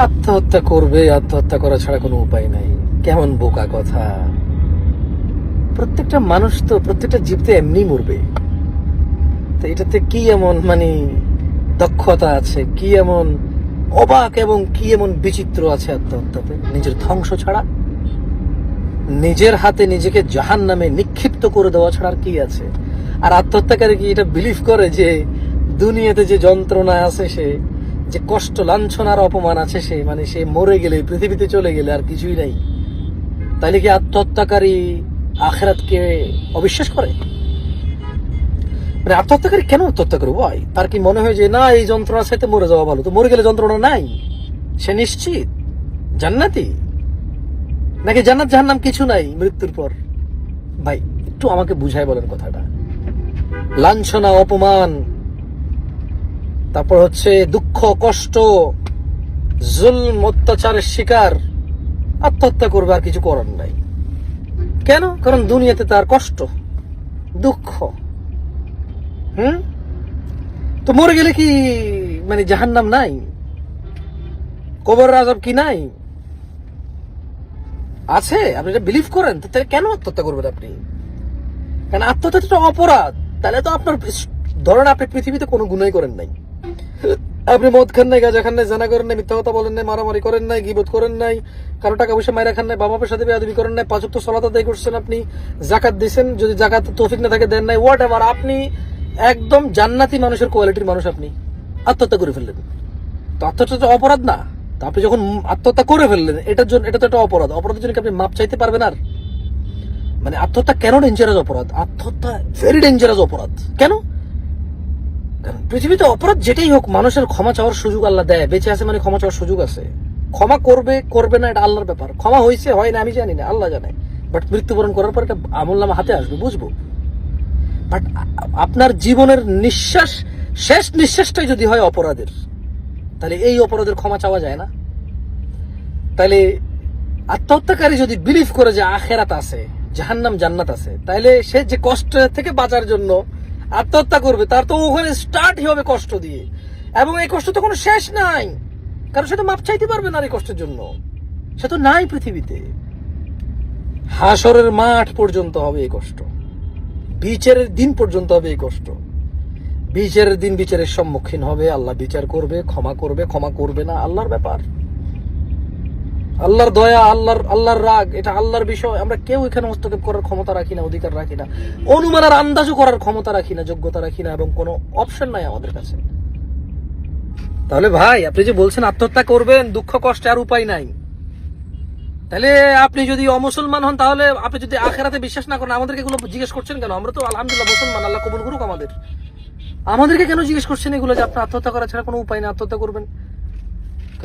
আত্মহত্যা করবে, আত্মহত্যা করা ছাড়া কোনো উপায় নাই। কেমন বোকা কথা। প্রত্যেকটা মানুষ তো, প্রত্যেকটা জীব তো এমনি মরবে। তো এটাতে কি এমন মানে দক্ষতা আছে, কি এমন অবাক এবং কি এমন বিচিত্র আছে আত্মহত্যাতে? নিজের ধ্বংস ছাড়া? নিজের হাতে নিজেকে জাহান নামে নিক্ষিপ্ত করে দেওয়া ছাড়া আর কি আছে? আর আত্মহত্যাকারী কি এটা বিলিভ করে যে দুনিয়াতে যে যন্ত্রণা আছে সে যে কষ্ট, লাঞ্ছনার অপমান আছে সে মানে সে মরে গেলে, পৃথিবীতে চলে গেলে আর কিছুই নাই। তাইলে কি আত্মহত্যাকারী আখেরাতকে অবিশ্বাস করে? মানে আত্মহত্যাকারী কেন আত্মহত্যা করব? ভাই তার কি মনে হয় যে, না, এই যন্ত্রণার সাথে মরে যাওয়া ভালো। তো মরে গেলে যন্ত্রণা নাই? সে নিশ্চিত? জান্নাতি? নাকি জান্নাত জাহান্নাম কিছু নাই মৃত্যুর পর? ভাই, একটু আমাকে বুঝাই বলেন কথাটা। লাঞ্ছনা, অপমান তারপর হচ্ছে দুঃখ, কষ্ট, জুলম, অত্যাচারের শিকার, আত্মহত্যা করবে আর কিছু করার নাই। কেন? কারণ দুনিয়াতে তার কষ্ট, দুঃখ। হুম? তো মরে গেলে কি মানে জাহান্নাম নাই? কবর আজব কি নাই? আছে, আপনি এটা বিলিভ করেন, তো তাহলে কেন আত্মহত্যা করবেন আপনি? কারণ আত্মহত্যা অপরাধ, তাহলে তো আপনার ধরেন আপনি পৃথিবীতে কোনো গুণই করেন নাই। আপনি মদ খান নাই, গাঁজা খান নাই, জানা করেন নাই, মিথ্যা কথা বলেন নাই, মারামারি করেন নাই, গিবত করেন নাই, কারও টাকা পয়সা মাইরা খান নাই, বাবা মাপের সাথে বেয়াদবি করেন নাই পাঁচক তো সলাত আদায় করছেন আপনি জাকাত দিয়েছেন যদি জাকাত তৌফিক না থাকে দেন নাই হোয়াট এভার আপনি একদম জান্নাতি মানুষের কোয়ালিটির মানুষ আপনি, আত্মহত্যা করে ফেললেন। তো আত্মহত্যা তো অপরাধ না, তো আপনি যখন আত্মহত্যা করে ফেললেন, এটার জন্য এটা তো একটা অপরাধ, অপরাধের জন্য আপনি মাপ চাইতে পারবেন আর? মানে আত্মহত্যা কেন ডেঞ্জারাস অপরাধ? আত্মহত্যা ভেরি ডেঞ্জারাস অপরাধ। কেন? পৃথিবীতে অপরাধ যেটাই হোক, মানুষের ক্ষমা চাওয়ার সুযোগ আল্লাহ দেয়। বেঁচে আছে মানে ক্ষমা চাওয়ার সুযোগ আছে। ক্ষমা করবে করবে না, এটা আল্লাহর ব্যাপার। ক্ষমা হয়েছে, হয় না, আমি জানি না, আল্লাহ জানে। বাট মৃত্যুবরণ করার পর একটা আমল নামা হাতে আসবে, বুঝব। বাট আপনার জীবনের নিঃশ্বাস, শেষ নিঃশ্বাসটাই যদি হয় অপরাধের, তাহলে এই অপরাধের ক্ষমা চাওয়া যায় না। তাহলে আত্মহত্যাকারী যদি বিলিভ করে যে আখেরাত আছে, জাহান্নাম জান্নাত আছে, তাহলে সে যে কষ্ট থেকে বাঁচার জন্য আত্মহত্যা করবে, তার তো ওখানে স্টার্টই হবে কষ্ট দিয়ে। এবং এই কষ্ট তো কোনো শেষ নাই। কারণ সে তো মাপ চাইতে পারবে না এই কষ্টের জন্য। সে তো নাই পৃথিবীতে। হাসরের মাঠ পর্যন্ত হবে এই কষ্ট। বিচারের দিন পর্যন্ত হবে এই কষ্ট। বিচারের দিন বিচারের সম্মুখীন হবে। আল্লাহ বিচার করবে, ক্ষমা করবে ক্ষমা করবে না, আল্লাহর ব্যাপার। আল্লাহর দয়া, আল্লাহর আল্লাহর রাগ, এটা আল্লাহর বিষয়। আমরা কেউ এখানে হস্তক্ষেপ করার ক্ষমতা রাখি না, অধিকার রাখি না। অনুমান আর আন্দাজও করার ক্ষমতা রাখি না, যোগ্যতা রাখি না, এবং কোনো অপশন নাই আমাদের কাছে। তাহলে ভাই, আপনি যে বলছেন আত্মহত্যা করবেন, দুঃখ, কষ্টে আর উপায় নাই। তাহলে আপনি যদি অমুসলমান হন, তাহলে আপনি যদি আখেরাতে বিশ্বাস না করেন, আমাদেরকে এগুলো জিজ্ঞেস করছেন কেন? আমরা তো আলহামদুলিল্লাহ মুসলমান, আল্লাহ কবুল করুক আমাদের। আমাদেরকে কেন জিজ্ঞেস করছেন এগুলো যে আপনি আত্মহত্যা করা ছাড়া কোনো উপায় না আত্মহত্যা করবেন?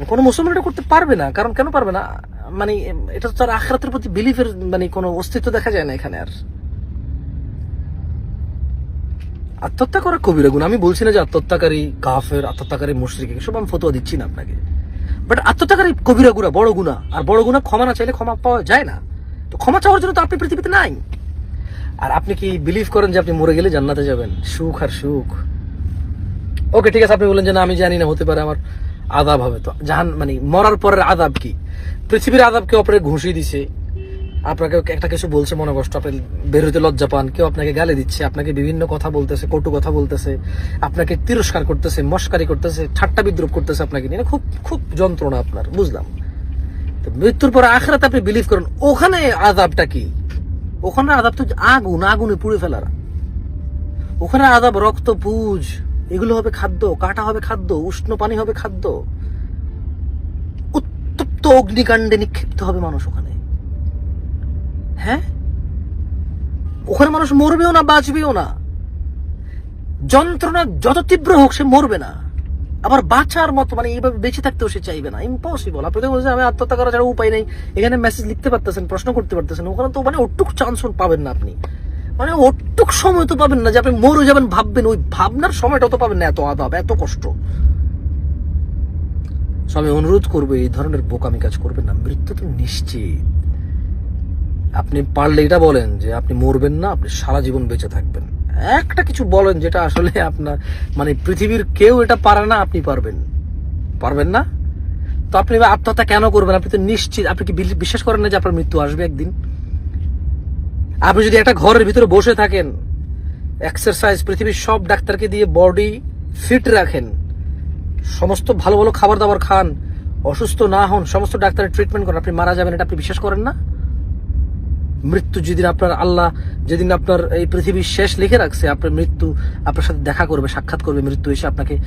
কোনো মুসলমান এটা করতে পারবে না। কারণ কেন পারবে না? মানে এটা তো তার আখরাতের প্রতি বিলিফের মানে কোনো অস্তিত্ব দেখা যায় না এখানে আর। আত্মহত্যা করা কবিরা গুণ। আমি বলছি না যে আত্মহত্যাকারী কাফের, আত্মহত্যাকারী মুশরিক, এসব আমি ফতোয়া দিচ্ছি না আপনাকে। বাট আত্মহত্যাকারী কবিরা গুণা, বড় গুণা। আর বড় গুণা ক্ষমা না চাইলে ক্ষমা পাওয়া যায় না। তো ক্ষমা চাওয়ার জন্য তো আপনি পৃথিবীতে নাই। আর আপনি কি বিলিভ করেন যে আপনি মরে গেলে জান্নাতে যাবেন? সুখ আর সুখ। ওকে ঠিক আছে, আপনি বলেন যে না, আমি জানি না, হতে পারে আমার আদাব হবে তো। জাহান মানে মরার পরের আদাব কি? পৃথিবীর আদাবকে অপরে ঘুষি দিছে, আপনাকে একটা কিছু বলছে মনে কষ্ট, আপনি বের হইতে লজ্জা পান, কেউ আপনাকে গালি দিচ্ছে, আপনাকে বিভিন্ন কথা বলতেছে, কটু কথা বলতেছে, আপনাকে তিরস্কার করতেছে, মস্কারি করতেছে, ঠাট্টা বিদ্রুপ করতেছে আপনাকে নিয়ে। খুব খুব যন্ত্রণা আপনার, বুঝলাম। তো মৃত্যুর পর আখরাতে আপনি বিলিভ করেন, ওখানে আদাবটা কি? ওখানে আদাব তো আগুন, আগুনে পুড়ে ফেলার। ওখানে আদাব রক্ত পুজ। এগুলো হবে খাদ্য, কাটা হবে খাদ্য, উষ্ণ পানি হবে খাদ্য। উত্তপ্ত অগ্নিকাণ্ডে নিক্ষিপ্ত হবে মানুষ ওখানে। হ্যাঁ? ওখানে মানুষ মরবেও না, বাঁচবেও না। যন্ত্রণা যত তীব্র হোক, সে মরবে না। আবার বাঁচার মতো মানে এইভাবে বেঁচে থাকতেও সে চাইবে না। ইম্পসিবল আপনি তো বলছেন, আমি আত্মহত্যা করা ছাড়া উপায় নেই। এখানে মেসেজ লিখতে পারতেছেন, প্রশ্ন করতে পারতেছেন। ওখানে তো মানে ওটুক চান্স পাবেন না আপনি। মানে ওটুক সময় তো পাবেন না যে আপনি মরে যাবেন ভাববেন, ওই ভাবনার সময়টা তো পাবেন না, এত আদাব, এত কষ্ট। So আমি অনুরোধ করব, এই ধরনের বোকামি কাজ করবেন না, মৃত্যু তো নিশ্চিত। আপনি পারলে এটা বলেন যে আপনি মরবেন না, আপনি সারা জীবন বেঁচে থাকবেন। একটা কিছু বলেন যেটা আসলে আপনার মানে পৃথিবীর কেউ এটা পারে না, আপনি পারবেন। পারবেন না? তো আপনি আত্মহত্যা কেন করবেন? আপনি তো নিশ্চিত, আপনি কি বিশ্বাস করেন না যে আপনার মৃত্যু আসবে একদিন? আপনি যদি একটা ঘরের ভিতরে বসে থাকেন এক্সারসাইজ পৃথিবীর সব ডাক্তারকে দিয়ে বডি ফিট রাখেন, সমস্ত ভালো ভালো খাবার দাবার খান, অসুস্থ না হন, সমস্ত ডাক্তারের ট্রিটমেন্ট করেন, আপনি মারা যাবেন, এটা আপনি বিশ্বাস করেন না? মৃত্যু যেদিন আপনার আল্লাহ, যেদিন আপনার এই পৃথিবীর শেষ লিখে রাখছে, আপনার মৃত্যু আপনার সাথে দেখা করবে, সাক্ষাৎ করবে, মৃত্যু এসে আপনাকে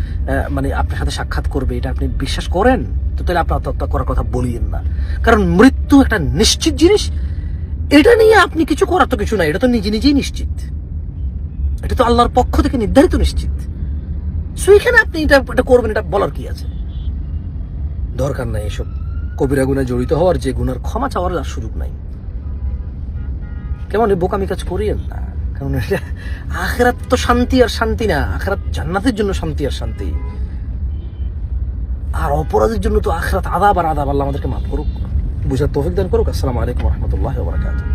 মানে আপনার সাথে সাক্ষাৎ করবে, এটা আপনি বিশ্বাস করেন? তো তাহলে আপনি আত্মহত্যা করার কথা বলিয়েন না। কারণ মৃত্যু একটা নিশ্চিত জিনিস এটা নিয়ে আপনি কিছু করার তো কিছু নাই, এটা তো নিজে নিজেই নিশ্চিত। এটা তো আল্লাহর পক্ষ থেকে নির্ধারিত নিশ্চিত। সো এখানে আপনি এটা এটা করবেন, এটা বলার কি আছে? দরকার নাই এসব। কবিরা গুণে জড়িত হওয়ার যে গুণার ক্ষমা চাওয়ার আর সুযোগ নাই। কেমন বোকামি কাজ করিয়েন? না, কারণ এটা আখেরাত তো শান্তি আর শান্তি না, আখেরাত জান্নাতের জন্য শান্তি আর শান্তি। আর অপরাধের জন্য তো আখরাত আদাব আর আদাব আল্লাহ আমাদেরকে মাফ করুক। بوجه التوفيق دنكرك السلام عليكم ورحمة الله وبركاته.